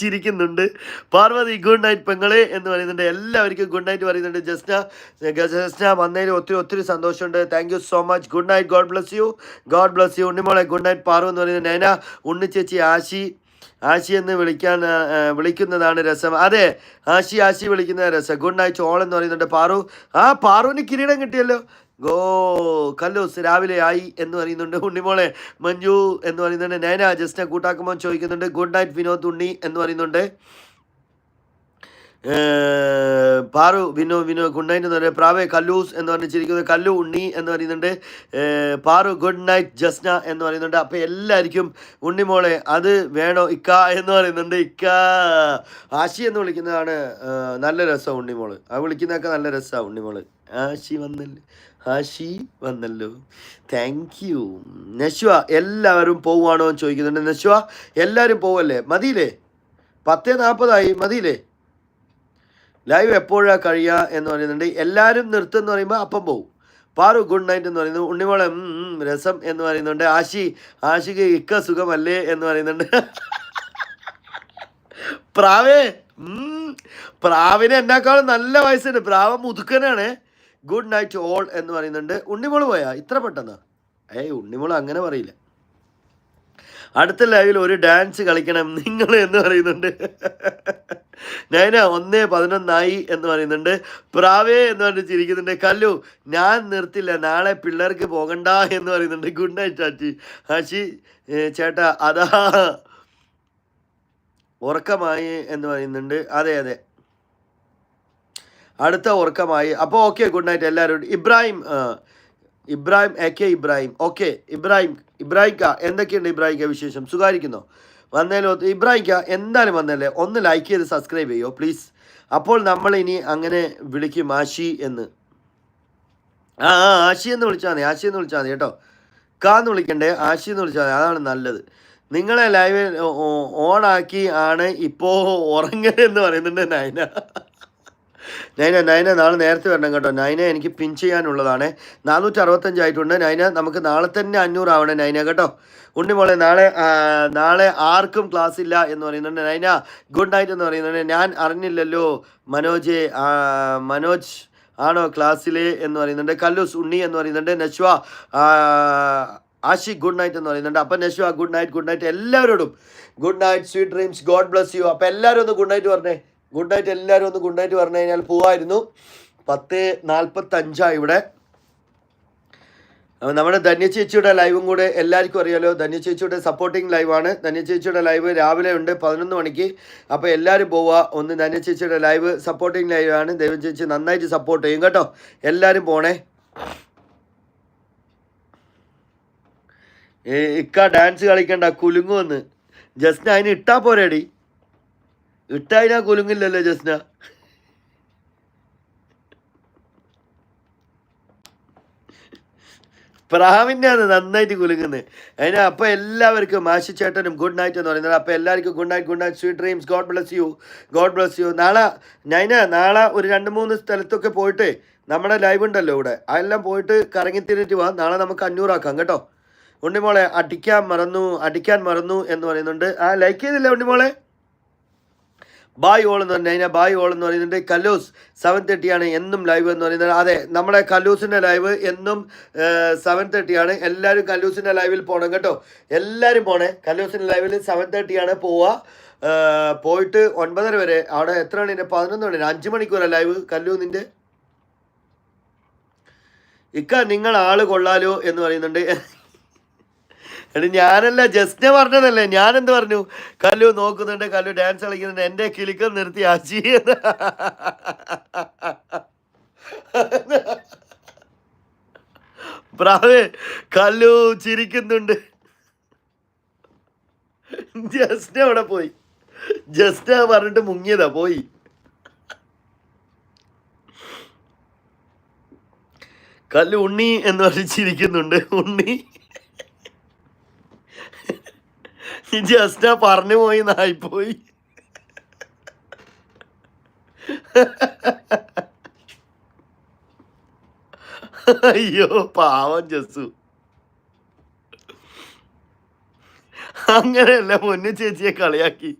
ചിരിക്കുന്നുണ്ട്. Parvathi good night പെങ്ങളെ എന്ന് പറയുന്നുണ്ട്. എല്ലാവർക്കും ഗുഡ് നൈറ്റ് പറയുന്നുണ്ട്. ജസ്ന ജസ്ന വന്നതിൽ ഒത്തിരി ഒത്തിരി സന്തോഷമുണ്ട്. Thank you so much good night God bless you God bless you ഉണ്ണിമോളെ good night പാർവ് എന്ന് പറയുന്നത് നൈന ഉണ്ണിച്ചേച്ചി ആശി. ആശി എന്ന് വിളിക്കാൻ വിളിക്കുന്നതാണ് രസം. അതെ ആശി ആശി വിളിക്കുന്ന രസം. ഗുഡ് നൈറ്റ് ഓൾ എന്ന് പറയുന്നുണ്ട് പാറു. ആ പാറുവിന് കിരീടം കിട്ടിയല്ലോ. ഗോ കല്ലൂസ് രാവിലെ ആയി എന്ന് പറയുന്നുണ്ട്. ഉണ്ണിമോളെ മഞ്ജു എന്ന് പറയുന്നുണ്ട്. നയന ജസ്റ്റ് കൂട്ടാക്കുമ്പോൾ ചോദിക്കുന്നുണ്ട്. ഗുഡ് നൈറ്റ് വിനോദ് ഉണ്ണി എന്ന് പറയുന്നുണ്ട്. പാറു വിനോ വിനോ ഗുഡ് നൈറ്റ് എന്ന് പറയുന്നത് പ്രാവേ കല്ലൂസ് എന്ന് പറഞ്ഞിരിക്കുന്നത് കല്ലു ഉണ്ണി എന്ന് പറയുന്നുണ്ട്. പാറു ഗുഡ് നൈറ്റ് ജസ്ന എന്ന് പറയുന്നുണ്ട്. അപ്പോൾ എല്ലാവർക്കും ഉണ്ണിമോളെ അത് വേണോ? ഇക്ക എന്ന് പറയുന്നുണ്ട്. ഇക്ക. ആശി എന്ന് വിളിക്കുന്നതാണ് നല്ല രസം ഉണ്ണിമോൾ. ആ വിളിക്കുന്നതൊക്കെ നല്ല രസമാണ് ഉണ്ണിമോൾ. ആശി വന്നല്ലോ. ആശി വന്നല്ലോ. താങ്ക് യു നശ്വ എല്ലാവരും പോവുകയാണോ എന്ന് ചോദിക്കുന്നുണ്ട്. നശ്വ എല്ലാവരും പോവല്ലേ? മതിയില്ലേ? പത്തേ നാൽപ്പതായി. മതിയില്ലേ? ലൈവ് എപ്പോഴാണ് കഴിയുക എന്ന് പറയുന്നുണ്ട്. എല്ലാവരും നിർത്തും എന്ന് പറയുമ്പോൾ അപ്പം പോവും. പാറു ഗുഡ് നൈറ്റ് എന്ന് പറയുന്നു. ഉണ്ണിമോളെ രസം എന്ന് പറയുന്നുണ്ട്. ആശി ആശിക്ക് ഇക്ക സുഖമല്ലേ എന്ന് പറയുന്നുണ്ട്. പ്രാവേ പ്രാവിന് എന്നെക്കാളും നല്ല വയസ്സുണ്ട്. പ്രാവ മുതുക്കനാണ്. ഗുഡ് നൈറ്റ് ഓൾ എന്ന് പറയുന്നുണ്ട്. ഉണ്ണിമോൾ പോയാ? ഇത്ര പെട്ടെന്ന്? ഏയ് ഉണ്ണിമോൾ അങ്ങനെ പറയില്ല. അടുത്ത ലൈവിൽ ഒരു ഡാൻസ് കളിക്കണം. നിങ്ങൾ എന്ന് പറയുന്നുണ്ട്. നയന ഒന്നേ പതിനൊന്നായി എന്ന് പറയുന്നുണ്ട്. പ്രാവേ എന്ന് പറഞ്ഞിട്ട് ചിരിക്കുന്നുണ്ട്. കല്ലു ഞാൻ നിർത്തില്ല. നാളെ പിള്ളേർക്ക് പോകണ്ട എന്ന് പറയുന്നുണ്ട്. Good night ചാച്ചി. ആശി ചേട്ടാ അതാ. ഉറക്കമായി എന്ന് പറയുന്നുണ്ട്. അതെ അതെ. അടുത്ത ഉറക്കമായി. അപ്പോൾ ഓക്കെ ഗുഡ് നൈറ്റ് എല്ലാവരും Ibrahim Ibrahim A K Ibrahim. Okay Ibrahim Ibrahim ക എന്തൊക്കെയുണ്ട് ഇബ്രാഹിം വിശേഷം? സുഖായിരിക്കുന്നോ? വന്നേലോ ഇബ്രാഹിം ക എന്തായാലും വന്നല്ലേ ഒന്ന് ലൈക്ക് ചെയ്ത് സബ്സ്ക്രൈബ് ചെയ്യോ പ്ലീസ് അപ്പോൾ നമ്മൾ ഇനി അങ്ങനെ വിളിക്കും ആശി എന്ന്. ആ ആ ആശി എന്ന് വിളിച്ചാൽ മതി ആശി എന്ന് വിളിച്ചാൽ മതി കേട്ടോ. കാന്ന് വിളിക്കണ്ടേ ആശി എന്ന് വിളിച്ചാൽ മതി അതാണ് നല്ലത്. നിങ്ങളെ ലൈവ് ഓണാക്കി ആണ് ഇപ്പോൾ ഉറങ്ങരുതെന്ന് പറയുന്നുണ്ട് നയന നൈന നൈന നാളെ നേരത്തെ വരണം കേട്ടോ. നൈന എനിക്ക് പിൻ ചെയ്യാനുള്ളതാണ്. നാനൂറ്റി അറുപത്തഞ്ചായിട്ടുണ്ട് നൈന നമുക്ക് നാളെ തന്നെ അഞ്ഞൂറാവണേ നൈന കേട്ടോ. ഉണ്ണി മോളെ നാളെ നാളെ ആർക്കും ക്ലാസ് ഇല്ല എന്ന് പറയുന്നുണ്ട് നൈന. ഗുഡ് നൈറ്റ് എന്ന് പറയുന്നുണ്ട്. ഞാൻ അറിഞ്ഞില്ലല്ലോ. മനോജ് മനോജ് ആണോ ക്ലാസ്സിലെ എന്ന് പറയുന്നുണ്ട്. കല്ലൂസ് ഉണ്ണി എന്ന് പറയുന്നുണ്ട്. നശ്വ ആഷി ഗുഡ് നൈറ്റ് എന്ന് പറയുന്നുണ്ട്. അപ്പം Nashwa good night good night എല്ലാവരോടും. Good night sweet dreams God bless you അപ്പം എല്ലാവരും ഒന്ന് ഗുഡ് നൈറ്റ് പറഞ്ഞേ. ഗുഡ് നൈറ്റ് എല്ലാവരും ഒന്ന് ഗുഡ് നൈറ്റ് പറഞ്ഞു കഴിഞ്ഞാൽ പോവായിരുന്നു. പത്ത് നാൽപ്പത്തഞ്ചാണ് ഇവിടെ. നമ്മുടെ ധന്യ ചേച്ചിയുടെ ലൈവും കൂടെ എല്ലാവർക്കും അറിയാലോ. ധന്യ ചേച്ചിയുടെ സപ്പോർട്ടിങ് ലൈവാണ് ധന്യ ചേച്ചിയുടെ ലൈവ് രാവിലെ ഉണ്ട് പതിനൊന്ന് മണിക്ക്. അപ്പോൾ എല്ലാവരും പോവുക ഒന്ന് ധന്യ ചേച്ചിയുടെ ലൈവ് സപ്പോർട്ടിങ് ലൈവാണ് ദൈവം ചേച്ചി നന്നായിട്ട് സപ്പോർട്ട് ചെയ്യും കേട്ടോ. എല്ലാവരും പോണേ. ഇക്ക ഡാൻസ് കളിക്കണ്ട കുലുങ്ങുമെന്ന് ജസ്റ്റ് അതിന് ഇട്ടാൽ പോരേടി. ഇട്ടാ അതിനാ കുലുങ്ങില്ലല്ലോ ജസ്ന. പ്രാവിന്റെയാണ് നന്നായിട്ട് കുലുങ്ങുന്നത്. അതിന് അപ്പോൾ എല്ലാവർക്കും മാഷി ചേട്ടനും ഗുഡ് നൈറ്റ് എന്ന് പറയുന്നത്. അപ്പോൾ എല്ലാവർക്കും good night good night sweet dreams God bless you God bless you നാളെ നൈന നാളെ ഒരു രണ്ട് മൂന്ന് സ്ഥലത്തൊക്കെ പോയിട്ട് നമ്മുടെ ലൈവ് ഉണ്ടല്ലോ ഇവിടെ. അതെല്ലാം പോയിട്ട് കറങ്ങി തിരിഞ്ഞിട്ട് പോവാം നാളെ നമുക്ക് അഞ്ഞൂറാക്കാം കേട്ടോ. ഉണ്ണിമോളെ അടിക്കാൻ മറന്നു അടിക്കാൻ മറന്നു എന്ന് പറയുന്നുണ്ട്. ആ ലൈക്ക് ചെയ്തില്ലേ ഉണ്ണിമോളെ? ബായ് ഓൾ എന്ന് പറഞ്ഞു കഴിഞ്ഞാൽ ബായ് ഓൾ എന്ന് പറയുന്നുണ്ട്. കല്ലൂസ് സെവൻ തേർട്ടിയാണ് എന്നും ലൈവ് എന്ന് പറയുന്നത്. അതെ നമ്മുടെ കല്ലൂസിന്റെ ലൈവ് എന്നും സെവൻ തേർട്ടിയാണ് എല്ലാവരും കല്ലൂസിന്റെ ലൈവിൽ പോകണം കേട്ടോ. എല്ലാവരും പോണേ. കല്ലൂസിന്റെ ലൈവിൽ സെവൻ തേർട്ടിയാണ് പോവുക. പോയിട്ട് ഒൻപതര വരെ. അവിടെ എത്ര മണി? പതിനൊന്ന് മണി. അഞ്ച് മണിക്കൂറാണ് ലൈവ് കല്ലൂന്നിന്റെ നിന്റെ ഇക്ക നിങ്ങൾ ആൾ കൊള്ളാലോ എന്ന് പറയുന്നുണ്ട്. എടി ഞാനല്ല ജസ്റ്റ് പറഞ്ഞതല്ലേ ഞാൻ എന്ത് പറഞ്ഞു? കല്ലു നോക്കുന്നുണ്ട് കല്ലു ഡാൻസ് കളിക്കുന്നുണ്ട് എന്റെ കിളിക്കം നിർത്തി അജി പ്രാവേ കല്ലു ചിരിക്കുന്നുണ്ട്. ജസ്റ്റ് അവിടെ പോയി. ജസ്റ്റ് പറഞ്ഞിട്ട് മുങ്ങിയതാ പോയി. കല്ലു ഉണ്ണി എന്ന് പറഞ്ഞ് ചിരിക്കുന്നുണ്ട് ഉണ്ണി. ജസ്റ്റ് പറഞ്ഞു പോയി നായിപ്പോയി അയ്യോ പാവം ജസ്സു. അങ്ങനെയല്ല പൊന്നു ചേച്ചിയെ കളിയാക്കി.